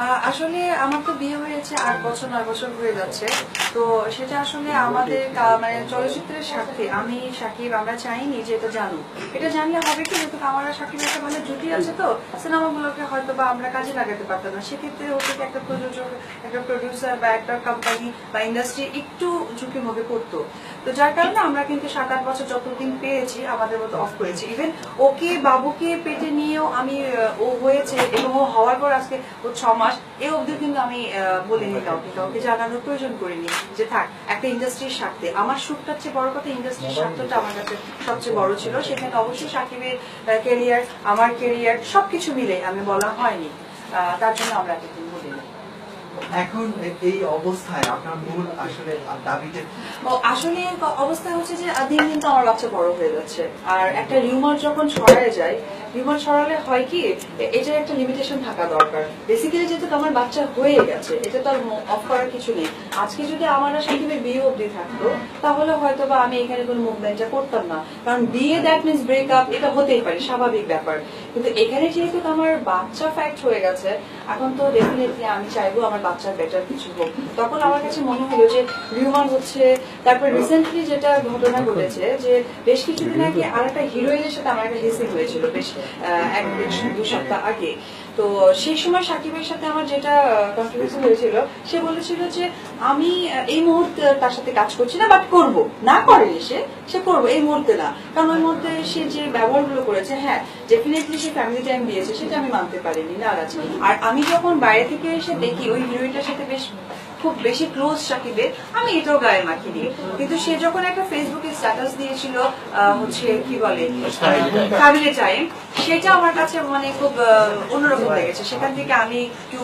আসলে আমার তো বিয়ে হয়েছে আট বছর, নয় বছর হয়ে যাচ্ছে। তো সেটা আসলে আমাদের মানে চলচ্চিত্রের স্বার্থে। আমি সাকিব, আমরা চাইনি যে এটা জানুক। এটা জানলে হবে কি? যেহেতু আমার আর সাকিবের একটা ভালো জুটি আছে তো, সিনেমাগুলোকে হয়তো বা আমরা কাজে লাগাতে পারতাম না। সেক্ষেত্রে হচ্ছে কি একটা প্রযোজক, একটা প্রডিউসার বা একটা কোম্পানি বা ইন্ডাস্ট্রি একটু ঝুঁকির মুখে পড়তো। তো যার কারণে আমরা কিন্তু সাত, আট বছর যতদিন পেয়েছি, আমাদের মতো অফ করেছি। ইভেন ওকে, বাবুকে পেটে নিয়েও আমি ও হয়েছে এবং ও হওয়ার পর আজকে ও ছ মাস এ অবধি কিন্তু আমি বলিনি কাউকে কাউকে জানানোর প্রয়োজন করিনি। যে থাক, একটা ইন্ডাস্ট্রির স্বার্থে। আমার সুখটা হচ্ছে বড় কথা ইন্ডাস্ট্রির স্বার্থটা আমার কাছে সবচেয়ে বড় ছিল। সেখানে অবশ্যই সাকিবের কেরিয়ার আমার কেরিয়ার সবকিছু মিলে আমি বলা হয়নি। তার জন্য আমরা এতদিন এখন এই অবস্থায় আপনার মূল আসলে দাবিতে আসলে অবস্থা হচ্ছে যে দিন দিন তো আমার বাচ্চা বড় হয়ে যাচ্ছে। আর একটা রিউমার যখন ছড়ায় যায়, রিউমার ছড়ালে হয় কি এটার একটা লিমিটেশন থাকা দরকার। বেসিক্যালি যেহেতু আমার বাচ্চা হয়ে গেছে, এটা তো অফ করার কিছু নেই। আজকে যদি আমার আর বিয়ে অবধি থাকতো, তাহলে হয়তো বা আমি এখানে কোনো মুভমেন্টটা করতাম না। কারণ বিয়ে দ্যাট মিনস ব্রেকআপ এটা হতেই পারে, স্বাভাবিক ব্যাপার। কিন্তু এখানে যেহেতু আমার বাচ্চা ফ্যাক্ট হয়ে গেছে, এখন তো ডেফিনেটলি আমি চাইব আমার বাচ্চার বেটার কিছু হোক। তখন আমার কাছে মনে হলো যে রিউমার হচ্ছে তারপর রিসেন্টলি যেটা ঘটনা ঘটেছে যে বেশ কিছুদিন আগে আর একটা হিরোইনের সাথে আমার একটা হেসিং হয়েছিল বেশ আহ, এক দু সপ্তাহ আগে। তো সেই সময় সাকিবের সাথে আমার যেটা হয়েছিল সে বলেছিল যে আমি এই মুহূর্তে তার সাথে কাজ করছি না বাট করব। না করেনি সে সে করব এই মুহূর্তে না। কারণ ওই মধ্যে সে যে ব্যবহারগুলো করেছে হ্যাঁ ডেফিনেটলি সে ফ্যামিলি টাইম দিয়েছে সেটা আমি মানতে পারিনি নারাজ। আর আমি যখন বাইরে থেকে এসে দেখি ওই হিরোইনটার সাথে বেশ খুব বেশি ক্লোজ সাকিবের আমি এটাও গায়ে মাখিনি। কিন্তু সে যখন একটা ফেসবুকে স্ট্যাটাস দিয়েছিল আহ, হচ্ছে কি বলে ফ্যামিলি টাইম সেটা আমার কাছে মানে খুব অন্যরকম লেগেছে। সেখান থেকে আমি একটু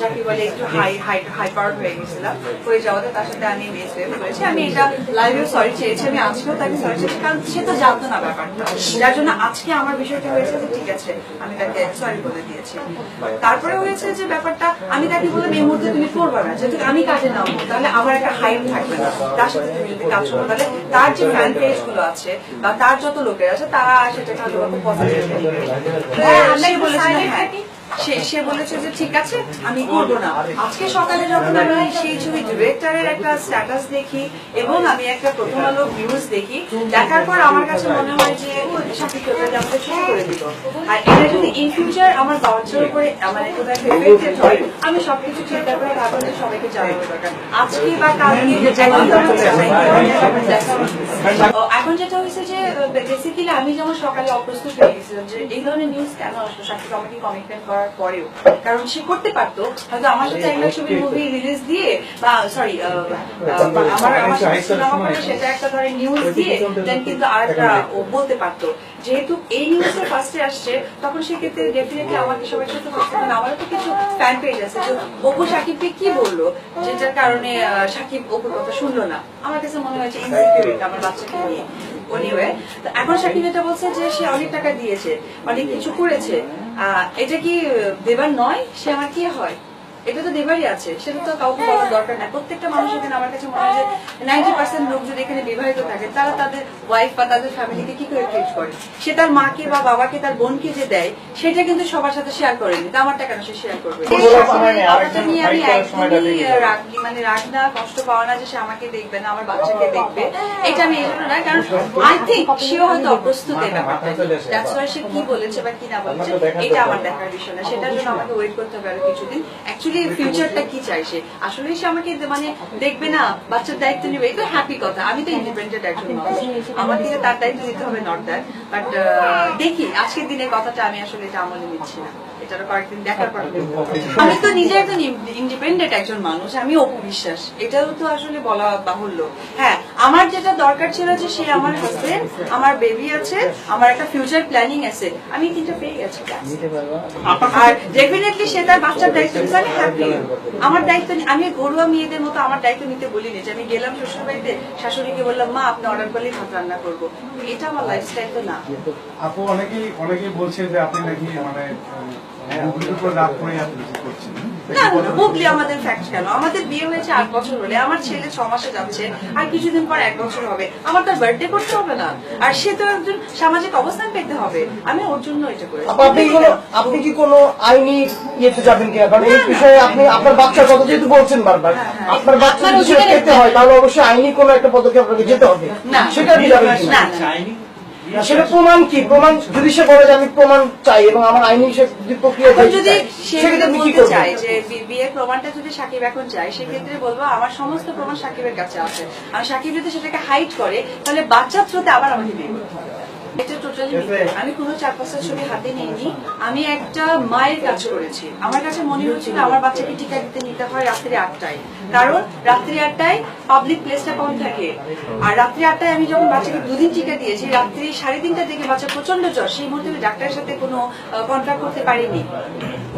যাকে বলে একটু হাই হাই হাই পাওয়ার হয়ে গেছিলাম। হয়ে যাওয়াতে তার সাথে আমি মিস করেছি আমি এটা লাইভেও সরি চেয়েছি, আমি আজকেও তাকে সরি চেয়েছি, কারণ সে তো জানতো না ব্যাপারটা। যার জন্য আজকে আমার বিষয়টা হয়েছে যে ঠিক আছে, আমি তাকে সরি বলে দিয়েছি। তারপরে হয়েছে যে ব্যাপারটা, আমি তাকে বললাম, এই মুহূর্তে তুমি করবে না। যেহেতু আমি কাজে নামবো, তাহলে আমার একটা হাইপ থাকবে না। তার সাথে তুমি যদি কাজ করো, তাহলে তার যে ফ্যান পেজগুলো আছে বা তার যত লোকের আছে, তারা সেটাকে হয়তো খুব পজিটিভ সে বলেছে সে সে বলেছে যে ঠিক আছে আমি করব না। আজকে সকালে যখন আমি সেই ছবি ডিরেক্টরের একটা স্ট্যাটাস দেখি এবং আমি একটা প্রথম আলো ভিউজ দেখি দেখার পর আমার কাছে মনে হয় যে আমাকে করে দিল। আর এটা যদি ইন ফিউচার আমার বাচ্চার উপরে এফেক্টেড হয় আমি সবকিছু চিন্তা করে তারপরে সবাইকে জানাব আজকে বা কালকে এখন যেটা হয়েছে যে বেসিক্যালি আমি যেমন সকালে অপ্রস্তুত হয়ে গেছিলাম যে এই ধরনের নিউজ কেন আসলো? সাকিব আমাকে কমিটমেন্ট করার পরেও। কারণ সে করতে পারতো হয়তো আমার সাথে একটা ছবি মুভি রিলিজ দিয়ে বা সরি আমার আমার সিনেমা করে সেটা একটা ধরে নিউজ দিয়ে দেন কিন্তু আর একটা ও বলতে পারতো। যেহেতু এই নিউজটা ফার্স্টে আসছে তখন সেক্ষেত্রে ডেফিনেটলি আমাকে সবাই সাথে করতে হবে আমারও তো কিছু ফ্যান পেজ আছে। যে অপু সাকিবকে কি বলল? যেটার কারণে সাকিব অপুর কথা শুনলো না। আমার কাছে মনে হয়েছে ইনসিকিউরিটি আমার বাচ্চাকে নিয়ে। এখন সাকিব এটা বলছে যে সে অনেক টাকা দিয়েছে অনেক কিছু করেছে। এটা কি দেবার নয়? সে আমার কি হয়? এটা তো দেবারই আছে সেটা তো কাউকে বলার দরকার নাই। প্রত্যেকটা মানুষ এখানে আমার কাছে মনে হয় যে নাইনটি পার্সেন্ট লোক যদি এখানে বিবাহিত থাকে তারা তাদের ওয়াইফ বা তাদের ফ্যামিলিকে কি করে ট্রিট করে? সে তার মাকে বা বাবাকে তার বোনকে যে দেয় সেটা কিন্তু সবার সাথে শেয়ার করেনি। তা আমারটা কেন সে শেয়ার করবে? নিয়ে আমি একদমই রাগ মানে রাগ না কষ্ট পাওয়া না যে সে আমাকে দেখবে না আমার বাচ্চাকে দেখবে। এটা আমি এই জন্য না কারণ আই থিঙ্ক সেও হয়তো অপ্রস্তুত এই ব্যাপারটা দ্যাটস ওয়াই সে কি বলেছে বা কি না বলেছে এটা আমার দেখার বিষয় না। সেটার জন্য আমাকে ওয়েট করতে হবে আরও কিছুদিন। অ্যাকচুয়ালি ফিউচারটা কি চাইছে আসলে সে আমাকে মানে দেখবে না, বাচ্চার দায়িত্ব নেবে এই তো হ্যাপি কথা। আমি তো ইন্ডিপেন্ডেন্ট একজন আমার থেকে তার দায়িত্ব দিতে হবে নট দ্যাট বাট দেখি, আজকের দিনে কথাটা আমি আসলে এটা আমলে নিচ্ছি না। আমি তো নিজে একজন ইন্ডিপেন্ডেন্ট একজন মানুষ, আমি অপু বিশ্বাস এটাও তো আসলে বলা বাহুল্য। হ্যাঁ আমার যেটা দরকার ছিল যে সে আমার হাজবেন্ড আমার বেবি আছে, আমার একটা ফিউচার প্ল্যানিং আছে। আমি তিনটা পেয়ে গেছি আর ডেফিনেটলি সে তার বাচ্চার দায়িত্ব নিচ্ছে আমি হ্যাপি আমার দায়িত্ব আমি ঘরোয়া মেয়েদের মতো আমার দায়িত্ব নিতে বলিনি যে আমি গেলাম শ্বশুর বাড়িতে শাশুড়িকে বললাম, মা, আপনি অর্ডার করলেই ভাত রান্না করব। এটা আমার লাইফস্টাইল তো না। আপু, অনেকেই অনেকেই বলছে যে আপনি নাকি মানে করে আপনি না না, না, হুগলি আমাদের ফ্যাক্ট কেন আমাদের বিয়ে হয়েছে আট বছর হলে। আমার ছেলে ছ মাসে যাচ্ছে আর কিছুদিন পর এক বছর হবে। আমার তার বার্থডে করতে হবে না। আর সে তো একজন সামাজিক অবস্থান পেতে হবে। আমি ওর জন্য এটা করেছি। আপনি কি কোনো আপনি কি কোনো আইনি ইয়েতে যাবেন কিনা কারণ এই বিষয়ে আপনি আপনার বাচ্চার কথা যেহেতু বলছেন বারবার হ্যাঁ, হ্যাঁ। আপনার বাচ্চার বিষয়ে পেতে হয় তাহলে অবশ্যই আইনি কোনো একটা পদক্ষেপ আপনাকে যেতে হবে। সেটা আপনি যাবেন। না, সেটা প্রমাণ কি? প্রমাণ যদি সে বলে যে আমি প্রমাণ চাই এবং আমার আইনি যদি প্রক্রিয়া যদি সেক্ষেত্রে বলতে চাই যে বিয়ের প্রমাণটা যদি সাকিব এখন চায় সেক্ষেত্রে বলব আমার সমস্ত প্রমাণ সাকিবের কাছে আছে। আর সাকিব যদি সেটাকে হাইট করে তাহলে বাচ্চার স্রোতে আবার আমাকে বিয়ে করতে হবে। এটা টোটালি আমি কোনো চার পাঁচটা ছবি হাতে নিইনি। আমি একটা মায়ের কাজ করেছি। আমার কাছে মনে হচ্ছিল আমার বাচ্চাকে টিকা দিতে নিতে হয় রাত্রি আটটায়। কারণ রাত্রি আটটায় পাবলিক প্লেসটা কম থাকে। আর রাত্রি আটটায় আমি যখন বাচ্চাকে দুদিন টিকা দিয়েছি রাত্রি সাড়ে তিনটার দিকে বাচ্চা প্রচণ্ড জ্বর। সেই মুহূর্তে আমি ডাক্তারের সাথে কোনো কন্ট্যাক্ট করতে পারিনি।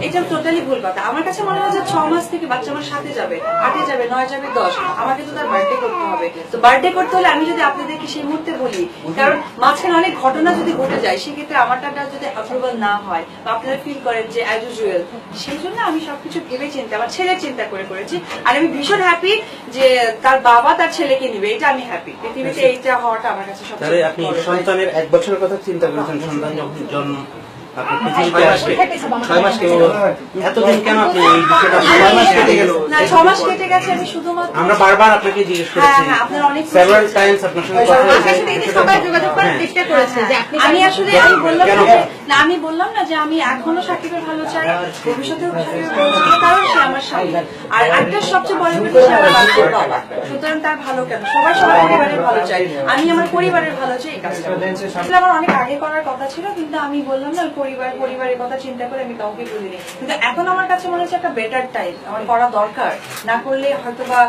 এটা টোটালি ভুল কথা। আমার কাছে মনে হয় যে ছ মাস থেকে বাচ্চা আমার সাথে যাবে। আটে যাবে নয় যাবে দশ। আমাকে তো তার বার্থডে করতে হবে। তো বার্থডে করতে হলে আমি যদি আপনাদেরকে সেই মুহূর্তে বলি কারণ মাঝখানে অনেক ঘটনা যদি ঘটে যায় সেক্ষেত্রে আমার টাকা যদি অ্যাপ্রুভাল না হয় বা আপনারা ফিল করেন যে অ্যাজ ইউজুয়াল সেই জন্য আমি সবকিছু ভেবে চিন্তা আমার ছেলের চিন্তা করে করেছি। আর আমি ভীষণ হ্যাপি যে তার বাবা তার ছেলেকে নিবে এটা আমি হ্যাপি পৃথিবীতে এইটা হওয়াটা আমার কাছে সবচেয়ে আপনি সন্তানের এক বছরের কথা চিন্তা করেছেন সন্তান যখন জন্ম আমি আমরা বারবার আপনাকে জিজ্ঞেস করেছি। সেভারাল টাইমস আপনার সঙ্গে কথা আসলে বললাম না যে- আমি বললাম না যে আমি এখনও সাকিবের ভালো চাই ভবিষ্যতেও সাকিবের ভালো চাই। কারণ সে আমার স্বামী আর একটা সবচেয়ে বড় ব্যাপার আমার বাচ্চার বাবা। সুতরাং তার ভালো কেন? সবাই সবার পরিবারের ভালো চাই। আমি আমার পরিবারের ভালো চাই এই কাজটা। আমার অনেক আগে করার কথা ছিল কিন্তু আমি বললাম না পরিবার পরিবারের কথা চিন্তা করে আমি কাউকে বলিনি। কিন্তু এখন আমার কাছে মনে হচ্ছে একটা বেটার টাইম আমার করা দরকার। না করলে হয়তো বা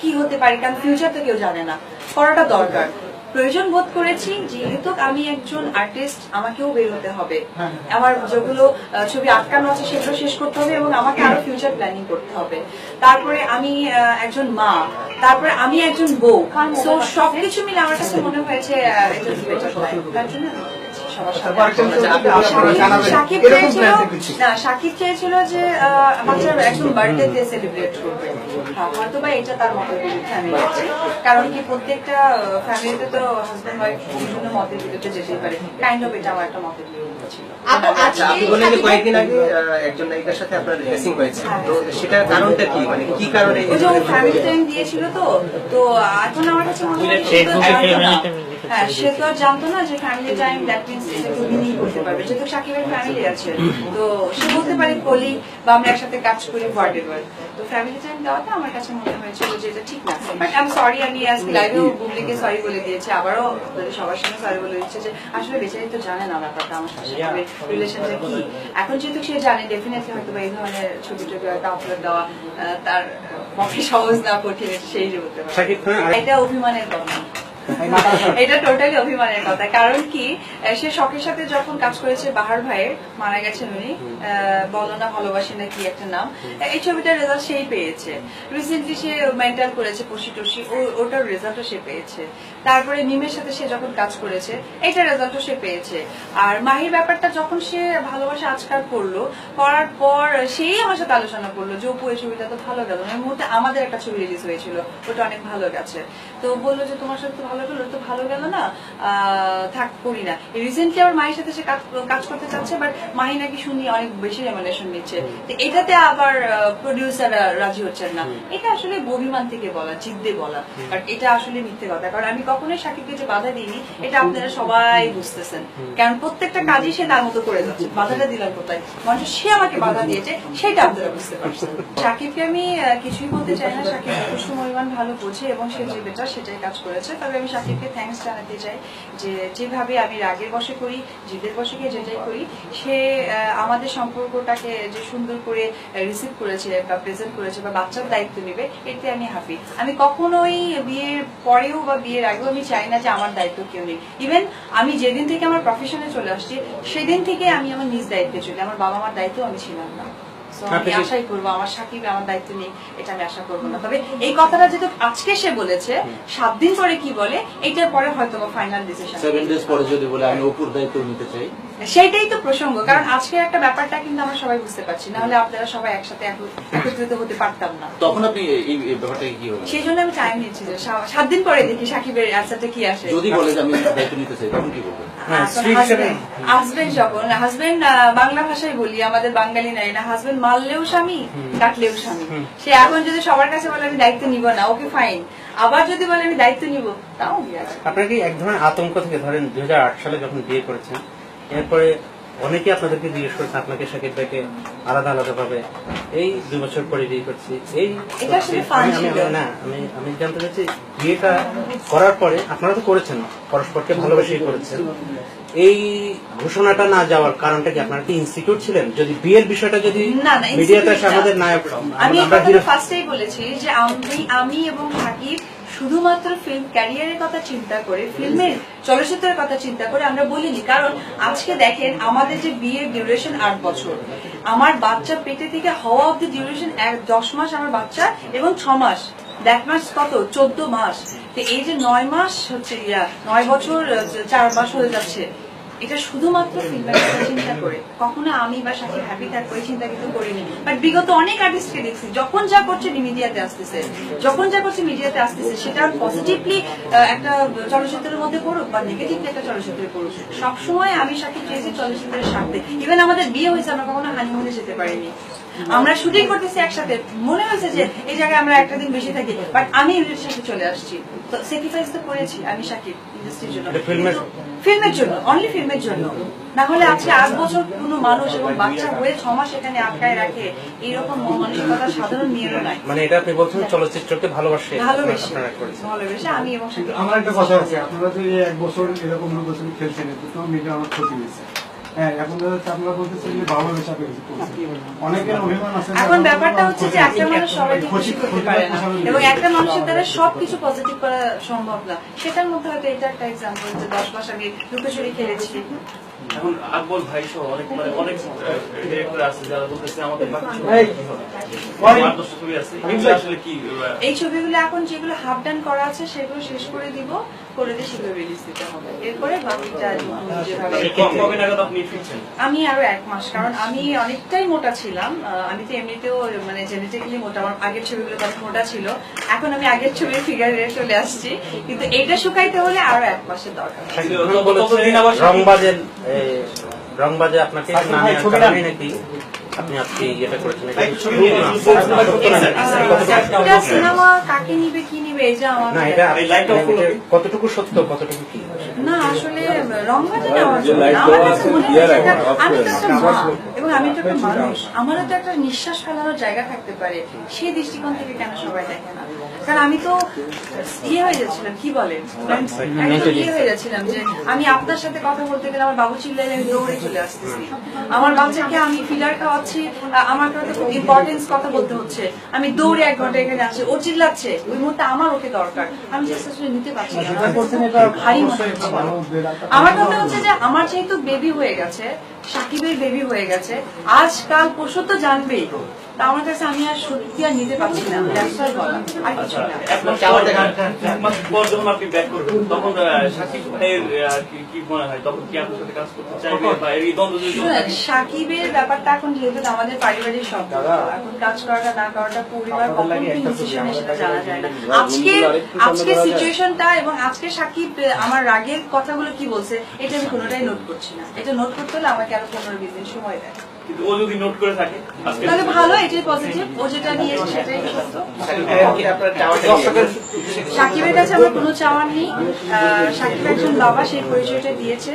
কি হতে পারে কারণ ফিউচার তো কেউ জানে না। করাটা দরকার। প্রয়োজন বোধ করেছি যেহেতু আমি একজন আর্টিস্ট আমাকেও বেরোতে হবে। আমার যেগুলো ছবি আটকানো আছে সেগুলো শেষ করতে হবে এবং আমাকে আরও ফিউচার প্ল্যানিং করতে হবে। তারপরে আমি আহ, একজন মা। তারপরে আমি একজন বউ। তো সবকিছু মিলে আমার কাছে মনে হয়েছে সাকিব- চেয়েছিল না সাকিব চেয়েছিল যে বাচ্চার একদম বার্থডে সেলিব্রেট করবে। হ্যাঁ, হয়তো বা এটা তার মতের বিরুদ্ধে আমি গেছি কারণ কি প্রত্যেকটা ফ্যামিলিতে তো হাজব্যান্ড ওয়াইফ বিভিন্ন মতের বিরুদ্ধে যেতেই পারে। কাইন্ড অফ এটা আমার একটা মতের বিরুদ্ধে ছিল। আচ্ছা আপনি বললেন যে কয়েকদিন আগে একজন নায়িকার সাথে আপনার হয়েছে। তো সেটার কারণটা কি? মানে কি কারণে ওই যে ফ্যামিলি টাইম দিয়েছিল তো তো এখন আমার কাছে মনে হয়। হ্যাঁ সে তো আর জানতো না যে ফ্যামিলি টাইম দ্যাট মিনস কেউ নিয়েই করতে পারবে যেহেতু সাকিবের ফ্যামিলি আছে তো সে বলতে পারে কলি বা আমরা একসাথে কাজ করি হোয়াট তো ফ্যামিলি টাইম দেওয়াটা আমার কাছে মনে হয়েছিল যে এটা ঠিক না। বাট আমি সরি আমি আজ লাইভেও বুবলিকে সরি বলে দিয়েছি। আবারও সবার সঙ্গে সরি বলে দিচ্ছে যে আসলে বেচারি তো জানে না ব্যাপারটা আমার সাথে রিলেশনটা কি। এখন যেহেতু সে জানে ডেফিনেটলি হয়তো বা এই ধরনের ছবি টবি হয়তো আপলোড দেওয়া তার পক্ষে সহজ না কঠিন সেই বলতে পারে। এটা অভিমানের কথা। এটা টোটালি অভিমানের কথা। কারণ কি সে শখের সাথে যখন কাজ করেছে, বাহার ভাইয়ের, মারা গেছেন উনি ভালোবাসি না কি একটা নাম এই ছবিটার রেজাল্ট সেই পেয়েছে। রিসেন্টলি সে মেন্টাল করেছে পশি টসি ওটার রেজাল্টও সে পেয়েছে। তারপরে মিমের সাথে সে যখন কাজ করেছে এটা রেজাল্টও সে পেয়েছে। আর মাহির ব্যাপারটা যখন সে ভালোবাসা আজকাল করল, করার পর সেই আমার সাথে আলোচনা করল যে, অপু, এই ছবিটা তো ভালো গেল। মুহূর্তে আমাদের একটা ছবি রিলিজ হয়েছিল, ওটা অনেক ভালো গেছে। তো বলল যে, তোমার সাথে ভালো গেলো তো ভালো গেল না থাক করি না। রিসেন্টলি আমার মায়ের সাথে সে কাজ- করতে চাচ্ছে বাট মাহি নাকি শুনি অনেক বেশি রেমুনেশন নিচ্ছে তো এটাতে আবার প্রডিউসার রাজি হচ্ছেন না। এটা আসলে অভিমান থেকে বলা জিদ্দে বলা। বাট এটা আসলে মিথ্যে কথা। কারণ আমি কখনোই সাকিবকে যে বাধা দিইনি এটা আপনারা সবাই বুঝতেছেন। কারণ প্রত্যেকটা কাজই সে তার মতো করে যাচ্ছে। বাধাটা দিলাম কোথায়? মানুষ সে আমাকে বাধা দিয়েছে সেটা আপনারা বুঝতে পারছেন। সাকিবকে আমি কিছুই বলতে চাই না। সাকিব যথেষ্ট পরিমাণ ভালো বোঝে এবং সে যে বেটার সেটাই কাজ করেছে। তবে আমি সাকিবকে থ্যাঙ্কস জানাতে চাই যে যেভাবে আমি রাগের বসে করি, জিদের বসে গিয়ে যেটাই করি, সে আমাদের সম্পর্কটাকে যে সুন্দর করে রিসিভ করেছে বা প্রেজেন্ট করেছে বা বাচ্চার দায়িত্ব নেবে, এতে আমি হ্যাপি আমি কখনোই বিয়ের পরেও বা বিয়ের আগেও আমি চাই না যে আমার দায়িত্ব কেউ নেই। ইভেন আমি যেদিন থেকে আমার প্রফেশনে চলে আসছি, সেদিন থেকে আমি আমার নিজ দায়িত্বে চলি। আমার বাবা মার দায়িত্ব আমি ছিলাম না। আমি আশাই করব আমার সাকিব আমার দায়িত্ব এটা আমি আশা করব না। তবে এই কথাটা যেহেতু আজকে সে বলেছে সাত দিন পরে কি বলে এটার পরে হয়তো ফাইনাল ডিসিশন সেভেন ডেজ পরে যদি বলে আমি অপুর দায়িত্ব নিতে চাই। সেইটাই তো প্রসঙ্গ কারণ আজকে একটা ব্যাপারটা কিন্তু আমরা সবাই বুঝতে পারছি না হলে আপনারা সবাই একসাথে একত্রিত হতে পারতাম না। তখন আপনি এই ব্যাপারটাকে কি হবে সেই জন্য আমি টাইম নিচ্ছি যে সাত দিন পরে দেখি সাকিবের অ্যান্সারটা কি আসে। যদি বলে যে আমি দায়িত্ব নিতে চাই তখন কি হিসেবে- হাজবেন্ড যখন হাজবেন্ড বাংলা ভাষায় বলি আমাদের বাঙালি নাই না। হাজবেন্ড মারলেও স্বামী কাটলেও স্বামী। সে এখন যদি সবার কাছে বলে আমি দায়িত্ব নিব না ওকে ফাইন আবার যদি বলে আমি দায়িত্ব নিব তাও আপনার কি এক ধরনের আতঙ্ক থেকে ধরেন দুই হাজার আট সালে যখন বিয়ে করেছেন এরপরে অনেকে আপনাদেরকে জিজ্ঞেস করছে আপনাকে শাকিব ভাইকে আলাদা আলাদা ভাবে এই দুই বছর পরে বিয়ে করছি এই আমি- আমি- না আমি আমি জানতে চাচ্ছি বিয়েটা করার পরে আপনারা তো করেছেন পরস্পরকে ভালোবেসেই করেছেন। এই ঘোষণাটা না যাওয়ার কারণটা কি আপনারা কি ইনস্টিটিউট ছিলেন? যদি বিয়ের বিষয়টা যদি মিডিয়াতে আমাদের নায়ক আমি ফার্স্টেই বলেছি যে আমি আমি এবং সাকিব শুধুমাত্র ফিল্ম ক্যারিয়ারের কথা চিন্তা করে ফিল্মের চলচ্চিত্রের কথা চিন্তা করে আমরা বলিনি। কারণ আজকে দেখেন, আমাদের যে বিয়ের ডিউরেশন আট বছর, আমার বাচ্চা পেটে থেকে হওয়া অব্দি ডিউরেশন এক, দশ মাস আমার বাচ্চা এবং ছ মাস। দেখ মাস কত? চোদ্দ মাস। তো এই যে নয় মাস হচ্ছে ইয়া, নয় বছর চার মাস হয়ে যাচ্ছে। এটা শুধুমাত্র ফিল্মের চিন্তা করে। কখনো আমি বা সাথে হ্যাপি থাকব এই চিন্তা কিন্তু করিনি। বাট বিগত অনেক আর্টিস্টকে দেখছি, যখন যা করছে মিডিয়াতে আসতেছে। যখন যা করছে মিডিয়াতে আসতেছে, সেটা পজিটিভলি একটা চলচ্চিত্রের মধ্যে পড়ুক বা নেগেটিভলি একটা চলচ্চিত্রে পড়ুক। সবসময় আমি সাথে চেয়েছি চলচ্চিত্রের সাথে ইভেন আমাদের বিয়ে হয়েছে, আমরা কখনো হানিমুনে যেতে পারিনি। আমরা শুটিং করতেছি একসাথে। মনে হয়েছে যে এই জায়গায় আমরা একটা দিন বেশি থাকি বাট আমি ইন্ডাস্ট্রির সাথে চলে আসছি। তো স্যাক্রিফাইস তো করেছি আমি সাকিব ইন্ডাস্ট্রির জন্য। ফিল্মের- জন্য অনলি ফিল্মের জন্য। না হলে আজকে আট বছর কোনো মানুষ এবং বাচ্চা হয়ে ছ মাস এখানে আটকায় রাখে এইরকম মন মানসিকতা সাধারণ মেয়েরও নাই। মানে এটা আপনি বলছেন চলচ্চিত্রকে ভালোবাসে। ভালোবেসে ভালোবেসে আমি এবং আমার একটা কথা আছে আপনারা তো এক বছর এরকম খেলছেন তো মিডিয়া অনেক ক্ষতি হয়েছে। হ্যাঁ এখন দেখা যাচ্ছে আপনারা বলতেছেন যে ভালোবাসা পেয়েছে অনেকের অভিমান আছে যে এখন আপনারা ব্যাপারটা হচ্ছে যে একটা মানুষ সবাইকে খুশি করতে পারে না। এবং একটা মানুষের দ্বারা সবকিছু পজিটিভ করা সম্ভব না। সেটার মধ্যে হয়তো এটা একটা এক্সাম্পল যে দশ মাস আগে লুকোচুরি খেলেছি। এখন আকবর ভাই সহ অনেক মানে অনেক ডিরেক্টর আছে যারা বলতেছে আমাদের ছবি কি হবে? আট দশটা ছবি আছে। এগুলো আসলে কি আহ, এই ছবিগুলো এখন যেগুলো হাফ ডান করা আছে সেগুলো শেষ করে দিব। করে দিয়ে সেগুলো রিলিজ দিতে হবে। এরপরে বাকিটা যেভাবে ক- কবে নাগাদ আপনি ফিরছেন? আমি আরও এক মাস কারণ আমি অনেকটাই মোটা ছিলাম। আমি তো এমনিতেও মানে জেনেটিক্যালি মোটা আমার আগের ছবিগুলো তখন মোটা ছিল। এখন আমি আগের ছবির ফিগারে চলে আসছি। কিন্তু এটা শুকাইতে হলে আরও এক মাসের দরকার। তো- তো- রংবাজের এ, রংবাজে আপনাকে নামে ছবি নাকি? আপনি আজকে ইয়েটা করেছেন সিনেমা কাকে নিবে কি নিবে এই যে আমার না এটা কতটুকু সত্য কতটুকু কি? না আসলে রংবাজি না। আমি তো আমি তো একটা মানুষ। আমারও তো একটা নিঃশ্বাস ফেলানোর জায়গা থাকতে পারে। সেই দৃষ্টিকোণ থেকে কেন সবাই দেখে না? কারণ আমি তো ইয়ে হয়ে যাচ্ছিলাম কি বলেন ইয়ে হয়ে যাচ্ছিলাম যে আমি আপনার সাথে কথা বলতে গেলে আমার বাবু চিল্লাইলে আমি দৌড়ে চলে আসতেছি। আমার বাচ্চাকে আমি ফিলার খাওয়াচ্ছি আমার কাছে খুব ইম্পর্টেন্স কথা বলতে হচ্ছে। আমি দৌড়ে এক ঘণ্টা এখানে আসছি ও চিল্লাচ্ছে ওই মুহূর্তে আমার ওকে দরকার। আমি আসলে নিতে পারছি না। আমার কথা হচ্ছে যে আমার যেহেতু বেবি হয়ে গেছে সাকিবের বেবি হয়ে গেছে। আজকাল পরশু তো জানবেই তা আমার কাছে আমি আর সত্যি আর নিতে পারছি না That's বলা, আর কিছু না। এক মাস পর এক মাস পর যখন আপনি ব্যাক করবেন তখন আহ, ভাইয়ের কি- কি মনে হয়? তখন কি আপনার সাথে কাজ করতে চাইবে বা এই দ্বন্দ্ব যদি জমে শুনুন, থাকে? সাকিবের ব্যাপারটা এখন যেহেতু আমাদের পারিবারিক সম্পর্ক এখন কাজ করাটা না করাটা পরিবার কখন কি ডিসিশন সেটা জানা যায় না। আজকে আজকে সিচুয়েশনটা এবং আজকে সাকিব আমার রাগের কথাগুলো কি বলছে এটা আমি কোনোটাই নোট করছি না। এটা নোট করতে হলে আমাকে আরও পনেরো বিশ দিন সময় দেয়। কিন্তু ও যদি নোট করে থাকে তাহলে ভালো এটাই পজিটিভ ও যেটা নিয়ে সেটাই সত্য? সাকিবের কাছে আমার কোনো চাওয়ার নেই। আহ, সাকিব একজন বাবা সেই পরিচয়টা দিয়েছে।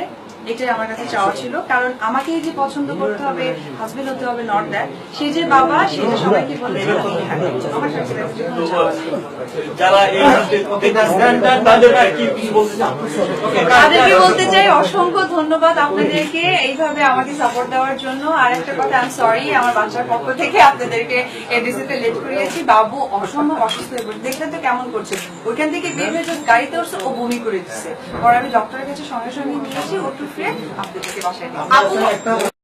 এটাই আমার কাছে চাওয়া ছিল। কারণ আমাকে যে পছন্দ করতে হবে হাজবেন্ড হতে হবে নট দ্যাট সে যে বাবা সেটা সবাইকে বলেছে আমি happy। আমার সাকিবের কাছে কোনো চাওয়া নেই। যারা এই মুহূর্তে দেখতেছেন, তাদের কি কিছু বলতে চান তাদেরকে বলতে চাই অসংখ্য ধন্যবাদ আপনাদেরকে এইভাবে আমাকে সাপোর্ট দেওয়ার জন্য। আর একটা কথা আই সরি আমার বাচ্চার পক্ষ থেকে আপনাদেরকে এডিসিতে লেট করিয়েছি। বাবু অসম্ভব অসুস্থ হয়ে পড়ছে। দেখলেন তো কেমন করছে? ওইখান থেকে বের হয়ে গাড়িতে উঠছে ও বমি করে দিচ্ছে। পরে আমি ডক্টরের কাছে সঙ্গে সঙ্গে নিয়ে এসে ও টুকরে আপনাদেরকে